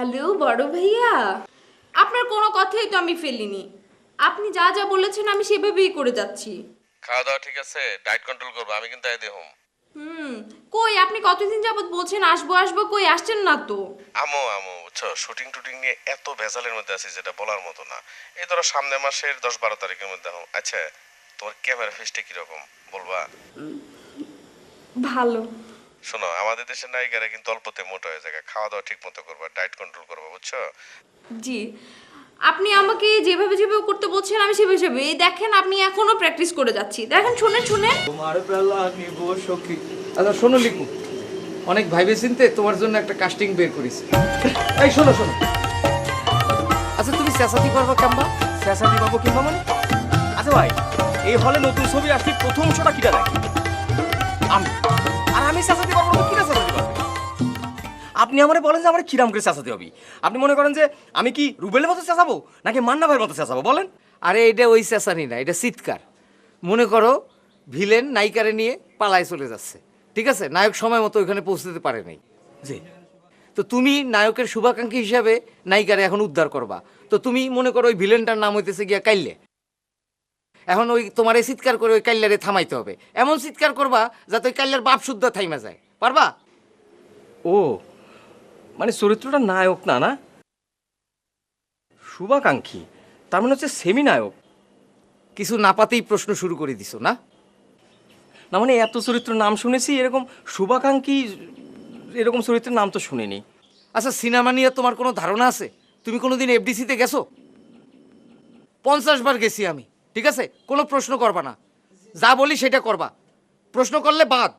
Hello বড় ভাইয়া। আপনার কোনো কথাই তো আমি ফেলিনি। আপনি যা যা বলেছেন আমি সেভাবেই করে যাচ্ছি। খাওয়া দাওয়া ঠিক আছে? ডায়েট কন্ট্রোল করব আমি কিন্তু আইদে হোম। হুম কই আপনি কতদিন যাবত বলছেন আসব আসব কই আসছেন না তো? আমো আমো বুঝছ? শুটিং টুটিং নিয়ে এত ভেজালের মধ্যে আছি যেটা বলার মতো না। এই ধরো সামনে মাসের দশ বারো তারিখের মধ্যে হোম আচ্ছা তোমার ক্যামেরা ফেসটা কীরকম? বলবা। ভালো। শোনো আমাদের দেশের নায়িকারা কিন্তু অল্পতে মোটা হয়ে যায়। খাওয়া দাওয়া ঠিক মতো করবা ডায়েট কন্ট্রোল করবা বুঝছ? জি। আপনি আমাকে যেভাবে যেভাবে করতে বলছেন আমি সেভাবে সেভাবে। এই দেখেন আপনি এখনও প্র্যাকটিস করে যাচ্ছি। দেখেন শুনে শুনে তোমার বেলা নিব সখী। আচ্ছা শোনো লিখু অনেক ভাইবে চিনতে তোমার জন্য একটা কাস্টিং বের করেছি। এই শোনো শোনো। আচ্ছা তুমি চেঁচাতি পারবা কাম্বা? চেঁচাদি বাবু কিংবা মানে? আচ্ছা ভাই এই হলে নতুন ছবি আসলে প্রথম শোটা কিটা নাকি আমি। আমি চেঁচাতে পারব না কিনা চেঁচাতে পারবে আপনি আমারে বলেন যে আমার কিরাম করে চেঁচাতে হবে। আপনি মনে করেন যে আমি কি রুবেলের মতো চেঁচাবো নাকি মান্না ভাইয়ের মতো চেঁচাবো? বলেন। আরে এটা ওই চেঁচানি না এটা চিৎকার। মনে করো ভিলেন নায়িকারে নিয়ে পালায় চলে যাচ্ছে। ঠিক আছে? নায়ক সময় মতো ওইখানে পৌঁছতে পারে নাই। জি। তো তুমি নায়কের শুভাকাঙ্ক্ষী হিসাবে নায়িকারে এখন উদ্ধার করবা। তো তুমি মনে করো ওই ভিলেনটার নাম হইতেছে গিয়া কাইল্লে এখন ওই তোমার এই চিৎকার করে ওই কাইল্লারে থামাইতে হবে। এমন চিৎকার করবা যাতে ওই কাইল্লার বাপ শুদ্ধ থাইমা যায়। পারবা? ও মানে চরিত্রটা নায়ক না না? শুভাকাঙ্ক্ষী তার মানে হচ্ছে সেমি নায়ক কিছু না পাতেই প্রশ্ন শুরু করে দিছো না? না মানে এত চরিত্র নাম শুনেছি এরকম শুভাকাঙ্ক্ষী এরকম চরিত্রের নাম তো শুনিনি। আচ্ছা সিনেমা নিয়ে তোমার কোনো ধারণা আছে? তুমি কোনোদিন এফডিসিতে গেছো? পঞ্চাশ বার গেছি আমি। ঠিক আছে? কোনো প্রশ্ন করবা না। যা বলি সেটা করবা। প্রশ্ন করলে বাদ।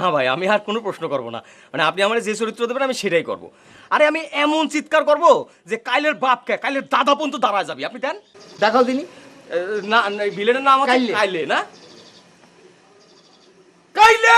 না ভাই আমি আর কোনো প্রশ্ন করব না। মানে আপনি আমার যে চরিত্র দেবেন আমি সেটাই করব। আরে আমি এমন চিৎকার করব যে কাইলের বাপকে কাইলের দাদা পর্যন্ত দাঁড়ায় যাবি। আপনি দেন। দেখাও দিনি। না ভিলেনের নাম। কাইলে না? কাইলে!